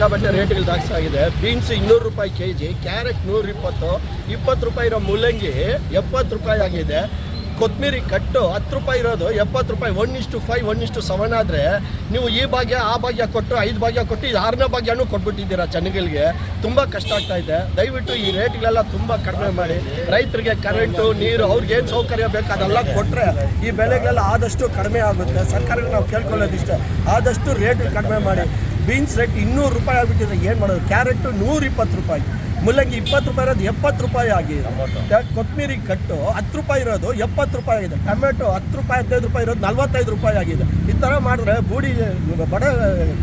ಸಿಕ್ಕಾಪಟ್ಟೆ ರೇಟ್ಗಳು ಜಾಸ್ತಿ ಆಗಿದೆ. ಬೀನ್ಸ್ ಇನ್ನೂರು ರೂಪಾಯಿ ಕೆ ಜಿ ಕ್ಯಾರೆಟ್ ನೂರ ಇಪ್ಪತ್ತು ಇಪ್ಪತ್ತು ರೂಪಾಯಿ ಇರೋ ಮೂಲಂಗಿ ಎಪ್ಪತ್ತು ರೂಪಾಯಿ ಆಗಿದೆ. ಕೊತ್ತಂಬರಿ ಕಟ್ಟು ಹತ್ತು ರೂಪಾಯಿ ಇರೋದು, ಎಪ್ಪತ್ತು ರೂಪಾಯಿ ಒನ್ ಇಷ್ಟು ಫೈವ್ ಒನ್ ಇಷ್ಟು ಸೆವೆನ್ ಆದರೆ ನೀವು ಈ ಭಾಗ್ಯ, ಆ ಭಾಗ್ಯ ಕೊಟ್ಟು, ಐದು ಭಾಗ್ಯ ಕೊಟ್ಟು, ಇದು ಆರನೇ ಭಾಗ್ಯನೂ ಕೊಟ್ಬಿಟ್ಟಿದ್ದೀರಾ ಜನಗಳಿಗೆ? ತುಂಬ ಕಷ್ಟ ಆಗ್ತಾ ಇದೆ. ದಯವಿಟ್ಟು ಈ ರೇಟ್ಗಳೆಲ್ಲ ತುಂಬ ಕಡಿಮೆ ಮಾಡಿ. ರೈತರಿಗೆ ಕರೆಂಟು ನೀರು, ಅವ್ರಿಗೆ ಏನು ಸೌಕರ್ಯ ಬೇಕು ಅದೆಲ್ಲ ಕೊಟ್ಟರೆ ಈ ಬೆಲೆಗಳೆಲ್ಲ ಆದಷ್ಟು ಕಡಿಮೆ ಆಗುತ್ತೆ. ಸರ್ಕಾರಕ್ಕೆ ನಾವು ಕೇಳ್ಕೊಳ್ಳೋದಿಷ್ಟೇ. ಆದಷ್ಟು ರೇಟ್ ಕಡಿಮೆ ಮಾಡಿ. ಬೀನ್ಸ್ ರೇಟ್ ಇನ್ನೂರು ರೂಪಾಯಿ ಆಗಿಬಿಟ್ಟಿದ್ರೆ ಏನು ಮಾಡೋದು? ಕ್ಯಾರೆಟು ನೂರಿಪ್ಪತ್ತು ರೂಪಾಯಿ. ಮುಲ್ಲಂಗಿ ಇಪ್ಪತ್ತು ರೂಪಾಯಿ ಇರೋದು ಎಪ್ಪತ್ತು ರೂಪಾಯಿ ಆಗಿದೆ. ಕೊತ್ತಂಬರಿ ಕಟ್ಟು ಹತ್ತು ರೂಪಾಯಿ ಇರೋದು ಎಪ್ಪತ್ತು ರೂಪಾಯಿ ಆಗಿದೆ. ಟೊಮೆಟೊ ಹತ್ತು ರೂಪಾಯಿ ಹದಿನೈದು ರೂಪಾಯಿ ಇರೋದು ನಲ್ವತ್ತೈದು ರೂಪಾಯಿ ಆಗಿದೆ. ಈ ಥರ ಮಾಡಿದ್ರೆ ಬೂಡಿ ಬಡ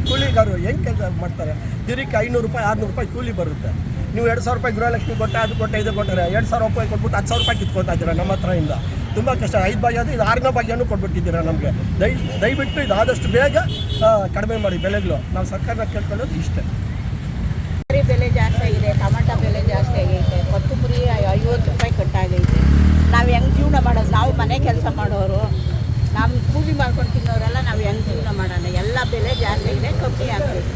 ಕೂಲಿಗಾರರು ಹೆಂಗೆ ಕೆಲಸ ಮಾಡ್ತಾರೆ? ದಿನಕ್ಕೆ ಐನೂರು ರೂಪಾಯಿ ಆರುನೂರು ರೂಪಾಯಿ ಕೂಲಿ ಬರುತ್ತೆ. ನೀವು ಎರಡು ಸಾವಿರ ರೂಪಾಯಿ ಗೃಹಲಕ್ಷ್ಮಿ ಕೊಟ್ಟೆ ಅದು ಕೊಟ್ಟೆ ಇದು ಕೊಟ್ಟರೆ ಎರಡು ಸಾವಿರ ರೂಪಾಯಿ ಕೊಟ್ಬಿಟ್ಟು ಹತ್ತು ಸಾವಿರ ರೂಪಾಯಿ ಕಿತ್ಕೊತಾ ಇದ್ದೀರಾ ನಮ್ಮ ಹತ್ರ ಇಂದ? ತುಂಬ ಕಷ್ಟ. ಐದು ಬಾಗಿ ಅದು ಇದು ಆರನೇ ಭಾಗ್ಯನೂ ಕೊಟ್ಬಿಟ್ಟಿದ್ದೀರಾ ನಮಗೆ. ದಯ ದಯವಿಟ್ಟು ಇದು ಆದಷ್ಟು ಬೇಗ ಕಡಿಮೆ ಮಾಡಿ ಬೆಲೆಗಳು. ನಾವು ಸರ್ಕಾರನ ಕೇಳ್ಕೊಳ್ಳೋದು ಇಷ್ಟೇ. ಬೆಲೆ ಜಾಸ್ತಿ ಆಗಿದೆ ಟೊಮೆಟೊ ಬೆಲೆ ಜಾಸ್ತಿ ಆಗೈತೆ ಕೊತ್ತಂಬರಿ ಐವತ್ತು ರೂಪಾಯಿ ಕಟ್ಟಾಗೈತೆ ನಾವು ಹೆಂಗೆ ಜೀವನ ಮಾಡೋದು ನಾವು ಮನೆ ಕೆಲಸ ಮಾಡೋರು ನಮ್ಮ ಕೂಲಿ ಮಾಡ್ಕೊಂಡು ತಿನ್ನೋರೆಲ್ಲ ನಾವು ಹೆಂಗೆ ಜೀವನ ಮಾಡೋಣ ಎಲ್ಲ ಬೆಲೆ ಜಾಸ್ತಿ ಆಗಿದೆ ಕಮ್ಮಿ ಆಗಬೇಕು.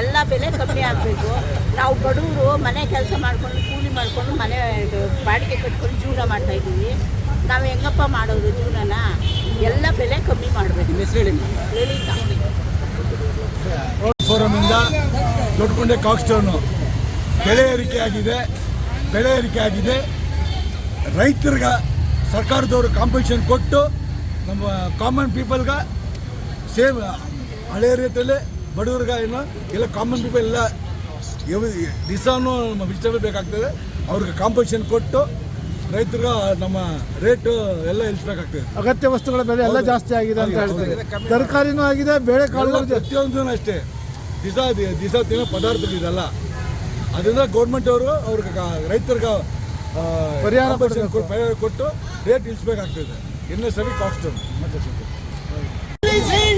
ಎಲ್ಲ ಬೆಲೆ ಕಮ್ಮಿ ಆಗಬೇಕು. ನಾವು ಬಡವರು ಮನೆ ಕೆಲಸ ಮಾಡ್ಕೊಂಡು ಕೂಲಿ ಮಾಡಿಕೊಂಡು ಮನೆ ಇದು ಬಾಡಿಗೆ ಕಟ್ಕೊಂಡು ಜೀವನ ಮಾಡ್ತಾ ಇದ್ದೀವಿ. ನಾವು ಹೆಂಗಪ್ಪ ಮಾಡೋದು ಜೀವನನ? ಎಲ್ಲ ಬೆಲೆ ಕಮ್ಮಿ ಮಾಡಬೇಕು. ಲಲಿತಾ. ಫೋರಮಿಂದ ದೊಡ್ಡಕೊಂಡೆ ಕಾಕ್ಸ್ಟೋನು ಬೆಳೆ ಏರಿಕೆ ಆಗಿದೆ ಬೆಳೆ ಏರಿಕೆ ಆಗಿದೆ. ರೈತರಿಗೆ ಸರ್ಕಾರದವರು ಕಾಂಪಿಟೇಷನ್ ಕೊಟ್ಟು ನಮ್ಮ ಕಾಮನ್ ಪೀಪಲ್ಗೆ ಸೇಮ್ ಹಳೆ ರೀತಿಯಲ್ಲಿ ಬಡವ್ರಿಗೆ ಏನು ಎಲ್ಲ ಕಾಮನ್ ಪೀಪಲ್ ಎಲ್ಲ ದಿಸಾನು ನಮ್ಮ ವೆಜಿಟೇಬಲ್ ಬೇಕಾಗ್ತದೆ. ಅವ್ರಿಗೆ ಕಾಂಪಿಟೇಷನ್ ಕೊಟ್ಟು ರೈತರಿಗೆ ನಮ್ಮ ರೇಟು ಎಲ್ಲ ಇಳಿಸ್ಬೇಕಾಗ್ತದೆ ಅಗತ್ಯ ವಸ್ತುಗಳ ಬೆಲೆ ಎಲ್ಲ ಜಾಸ್ತಿ ಆಗಿದೆ ಅಂತ ಹೇಳ್ತಾರೆ. ತರಕಾರಿನೂ ಆಗಿದೆ ಬೇಳೆ ಕಾಳು ಪ್ರತಿಯೊಂದು ಅಷ್ಟೇ. ದಿಸ ದಿಸ ತಿನ್ನೋ ಪದಾರ್ಥಗಳು ಇದೆಲ್ಲ. ಅದರಿಂದ ಗೌರ್ಮೆಂಟ್ ಅವರು ಅವ್ರಿಗೆ ರೈತರಿಗೆ ಪರಿಹಾರ ಪರಿಹಾರ ಕೊಟ್ಟು ರೇಟ್ ಇಳಿಸ್ಬೇಕಾಗ್ತದೆ ಇನ್ನೂ ಸರಿ ಕಾಸ್ಟ್ ಮತ್ತೆ